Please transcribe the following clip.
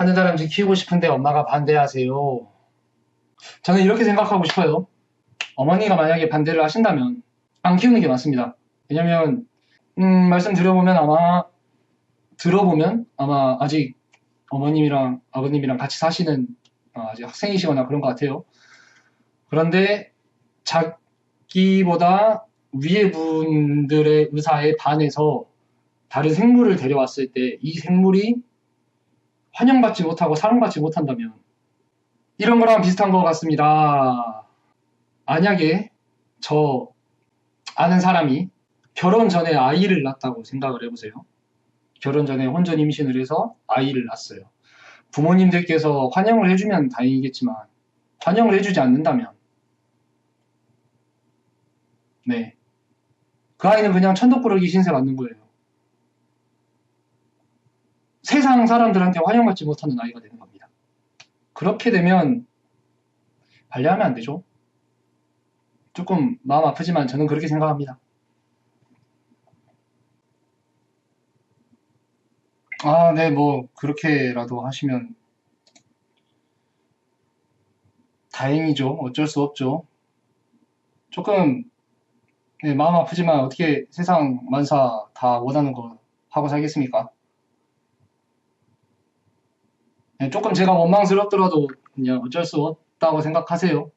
한여다람쥐 키우고 싶은데 엄마가 반대하세요. 저는 이렇게 생각하고 싶어요. 어머니가 만약에 반대를 하신다면 안 키우는 게 맞습니다. 왜냐면 음, 말씀 드려보면 아마 들어보면 아마 아직 어머님이랑 아버님이랑 같이 사시는 어, 아직 학생이시거나 그런 것 같아요. 그런데 자기보다 위에 분들의 의사에 반해서 다른 생물을 데려왔을 때 이 생물이 환영받지 못하고 사랑받지 못한다면 이런 거랑 비슷한 것 같습니다. 만약에 저 아는 사람이 결혼 전에 아이를 낳았다고 생각을 해보세요. 결혼 전에 혼전 임신을 해서 아이를 낳았어요. 부모님들께서 환영을 해주면 다행이겠지만 환영을 해주지 않는다면 네. 그 아이는 그냥 천덕꾸러기 신세 맞는 거예요. 세상 사람들한테 환영받지 못하는 아이가 되는 겁니다. 그렇게 되면 반려하면 안 되죠. 조금 마음 아프지만 저는 그렇게 생각합니다. 아, 네, 뭐, 그렇게라도 하시면 다행이죠. 어쩔 수 없죠. 조금, 네, 마음 아프지만 어떻게 세상 만사 다 원하는 거 하고 살겠습니까? 네, 조금 제가 원망스럽더라도 그냥 어쩔 수 없다고 생각하세요.